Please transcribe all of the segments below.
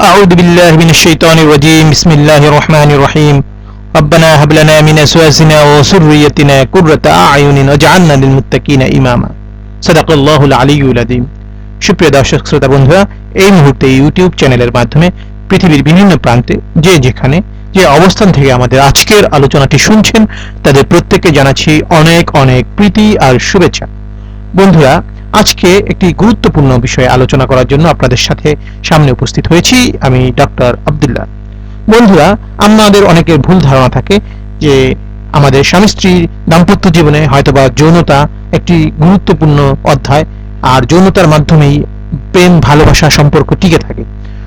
أعوذ بالله من الشيطان الرجيم بسم الله الرحمن الرحيم ربنا هب لنا من أزواجنا وذريتنا قرة أعين واجعلنا للمتقين إماما صدق الله العلي العظيم সুপ্রিয় দর্শক শ্রোতা বন্ধুরা এই মুহূর্তে ইউটিউব চ্যানেলের মাধ্যমে পৃথিবীর বিভিন্ন প্রান্তে যে যেখানে যে অবস্থান থেকে আমাদের আজকের আলোচনাটি শুনছেন তাদের প্রত্যেককে জানাচ্ছি অনেক অনেক প্রীতি আর শুভেচ্ছা বন্ধুরা আজকে একটি গুরুত্বপূর্ণ বিষয়ে আলোচনা করার জন্য আপনাদের সাথে সামনে উপস্থিত হয়েছি। আমি ডক্টর আব্দুল্লাহ। বন্ধুরা, আমাদের অনেকের ভুল ধারণা থাকে যে আমাদের স্বামী স্ত্রীর দাম্পত্য জীবনে হয়তোবা যৌনতা একটি গুরুত্বপূর্ণ অধ্যায়, আর যৌনতার মাধ্যমেই প্রেম, ভালোবাসা সম্পর্ক টিকে থাকে।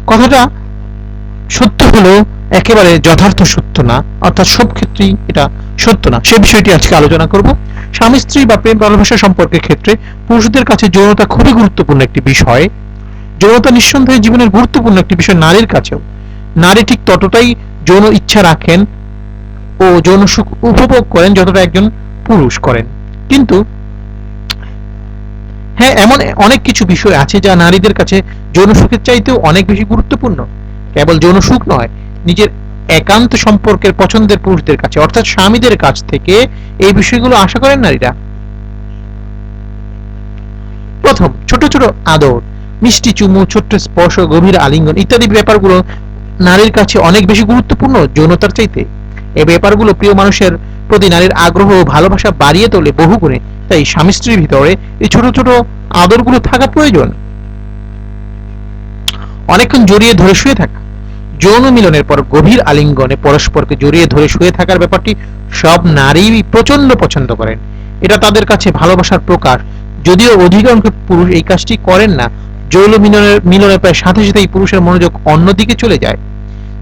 কথাটা সত্য হলো একেবারে যথার্থ সত্য না, অর্থাৎ সব ক্ষেত্রেই এটা সত্য না। সে বিষয়টি আজকে আলোচনা করব। স্বামী স্ত্রী বা প্রেম ভালোবাসা সম্পর্কের ক্ষেত্রে পুরুষদের কাছে যৌনতা খুবই গুরুত্বপূর্ণ একটি বিষয়। যৌনতা নিঃসন্দেহে জীবনের গুরুত্বপূর্ণ একটি বিষয় নারীর কাছেও। নারী ঠিক ততটাই যৌন ইচ্ছা রাখেন ও যৌন সুখ উপভোগ করেন যতটা একজন পুরুষ করেন। কিন্তু হ্যাঁ এমন অনেক কিছু বিষয় আছে যা নারীদের কাছে যৌন সুখের চাইতেও অনেক বেশি গুরুত্বপূর্ণ। কেবল যৌন সুখ নয়, নিজের একান্ত সম্পর্কের পছন্দের পুরুষদের কাছে, অর্থাৎ স্বামীদের কাছ থেকে এই বিষয়গুলো আশা করেন নারীরা। প্রথম, ছোট ছোট আদর, মিষ্টি চুমু ছোট্ট স্পর্শ, গভীর আলিঙ্গন ইত্যাদি ব্যাপারগুলো নারীর কাছে অনেক বেশি গুরুত্বপূর্ণ, যৌনতার চাইতে। এই ব্যাপারগুলো প্রিয় মানুষের প্রতি নারীর আগ্রহ ও ভালোবাসা বাড়িয়ে তোলে বহু গুণে, তাই স্বামী স্ত্রীর ভিতরে এই ছোট ছোট আদরগুলো থাকা প্রয়োজন। অনেকক্ষণ জড়িয়ে ধরে শুয়ে থাকা যৌন মিলনের পর গভীর আলিঙ্গনে পরস্পরকে জড়িয়ে ধরে শুয়ে থাকার ব্যাপারটি সব নারী প্রচণ্ড পছন্দ করেন। এটা তাদের কাছে ভালোবাসার প্রকাশ যদিও অধিকাংশ পুরুষ এই কাজটি করেন না, যৌন মিলনের মিলনের প্রায় সাথে সাথেই পুরুষের মনোযোগ অন্যদিকে চলে যায়।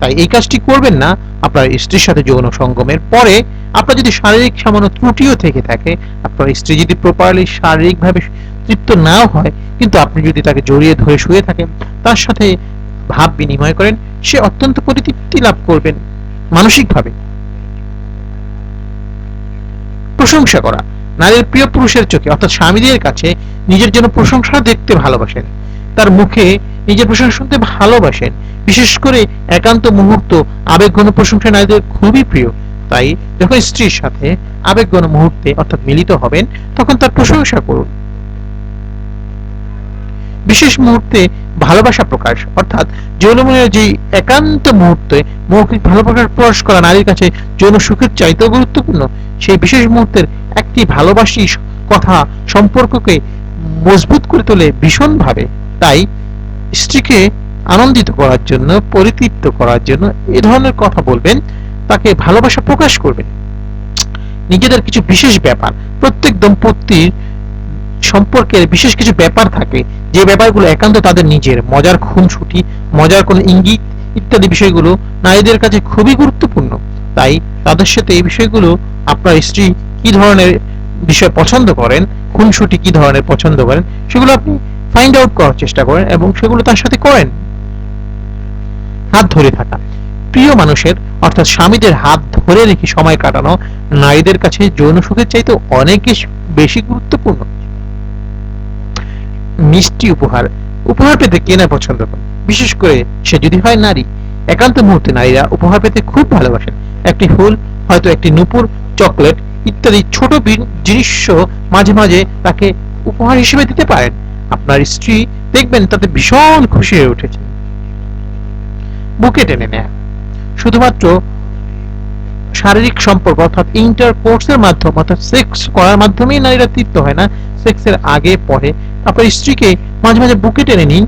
তাই এই কাজটি করবেন না আপনার স্ত্রীর সাথে যৌন সঙ্গমের পরে। আপনার যদি শারীরিক সামান্য ত্রুটিও থেকে থাকে, আপনার স্ত্রী যদি প্রপারলি শারীরিকভাবে তৃপ্ত নাও হয়, কিন্তু আপনি যদি তাকে জড়িয়ে ধরে শুয়ে থাকেন, তার সাথে ভাব বিনিময় করেন, সে অত্যন্ত পরিতৃপ্তি লাভ করবেন মানসিকভাবে। প্রশংসা করা। নারীর প্রিয় পুরুষের চোখে, অর্থাৎ স্বামীদের কাছে নিজের জন্য প্রশংসা দেখতে ভালোবাসেন। তার মুখে নিজের প্রশংসা শুনতে ভালোবাসেন। বিশেষ করে একান্ত মুহূর্ত, আবেগঘন প্রশংসা নারীদের খুবই প্রিয়। তাই যখন স্ত্রীর সাথে আবেগঘন মুহূর্তে, অর্থাৎ মিলিত হবেন, তখন তার প্রশংসা করুন। বিশেষ মুহূর্তে ভালোবাসা প্রকাশ, অর্থাৎ যৌনমনের যে একান্ত মুহূর্তে মৌখিক ভালোবাসার প্রকাশ করা নারীর কাছে যৌন সুখের চাইতেও গুরুত্বপূর্ণ, সেই বিশেষ মুহূর্তের একটি ভালোবাসি কথা সম্পর্ককে মজবুত করে তোলে ভীষণভাবে। তাই স্ত্রীকে আনন্দিত করার জন্য, পরিতৃপ্ত করার জন্য এ ধরনের কথা বলবেন, তাকে ভালোবাসা প্রকাশ করবেন। নিজেদের কিছু বিশেষ ব্যাপার, প্রত্যেক দম্পতির সম্পর্কের বিশেষ কিছু ব্যাপার থাকে, যে ব্যাপারগুলো একান্ত তাদের নিজের। মজার খুনসুটি মজার কোন ইঙ্গিত ইত্যাদি বিষয়গুলো নারীদের কাছে খুবই গুরুত্বপূর্ণ। তাই তাদের সাথে এই বিষয়গুলো, আপনার স্ত্রী কি ধরনের বিষয় পছন্দ করেন খুনসুটি কি ধরনের পছন্দ করেন, সেগুলো আপনি ফাইন্ড আউট করার চেষ্টা করেন এবং সেগুলো তার সাথে করেন। হাত ধরে থাকা। প্রিয় মানুষের, অর্থাৎ স্বামীদের হাত ধরে রেখে সময় কাটানো নারীদের কাছে যৌন সুখের চাইতে অনেক বেশি গুরুত্বপূর্ণ। মিষ্টি উপহার। উপহার পেতে কেনা পছন্দ করে? বিশেষ করে সে যদি হয় নারী। একান্ত মুহূর্তে নারীরা উপহার পেতে খুব ভালোবাসেন। একটি ফুল, হয়তো একটি নুপুর, চকলেট ইত্যাদি ছোট জিনিস মাঝে মাঝে তাকে উপহার হিসেবে দিতে পারেন। আপনার স্ত্রী দেখবেন তাতে ভীষণ খুশি হয়ে উঠেছে। বুকে টেনে নেয়। শুধুমাত্র শারীরিক সম্পর্ক অর্থাৎ ইন্টার কোর্সের মাধ্যমে অর্থাৎ সেক্স করার মাধ্যমেই নারীরা তৃপ্ত হয় না। সেক্সের আগে, পরে আপনার স্ত্রীকে মাঝে মাঝে বুকে টেনে নিন।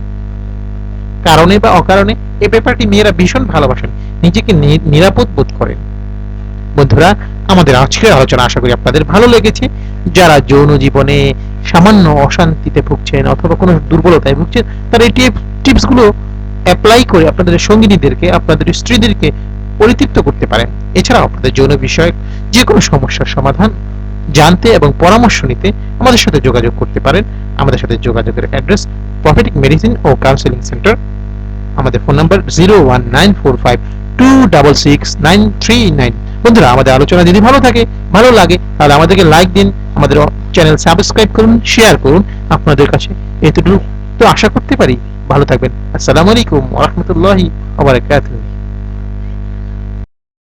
কারণে বা অকারণে এই ব্যাপারটি মেয়েরা ভীষণ ভালোবাসেন। নিজেকে নিরাপদ বোধ করেন। বন্ধুরা, আমাদের আজকের আলোচনা আশা করি আপনাদের ভালো লেগেছে। যারা যৌন জীবনে সামান্য অশান্তিতে ভুগছেন অথবা কোনো দুর্বলতায় ভুগছেন, তারা এই টিপসগুলো অ্যাপ্লাই করে আপনাদের সঙ্গিনীদেরকে, আপনাদের স্ত্রীদেরকে পরিতৃপ্ত করতে পারেন। এছাড়াও আপনাদের যৌন বিষয়ক যে কোনো সমস্যার সমাধান জানতে এবং পরামর্শ নিতে আমাদের সাথে যোগাযোগ করতে পারেন। আমাদের সাথে যোগাযোগের অ্যাড্রেস প্রফেটিক মেডিসিন ও কাউন্সিলিং সেন্টার আমাদের phone number zero one nine four five two double six nine three nine বন্ধুরা, আমাদের আলোচনা যদি ভালো থাকে, ভালো লাগে, তাহলে আমাদেরকে লাইক দিন, আমাদের চ্যানেল সাবস্ক্রাইব করুন শেয়ার করুন। আপনাদের কাছে এতটুকু তো আশা করতে পারি। ভালো থাকবেন। আসসালামু আলাইকুম ওয়া রাহমাতুল্লাহি ওয়া বারাকাতুহু।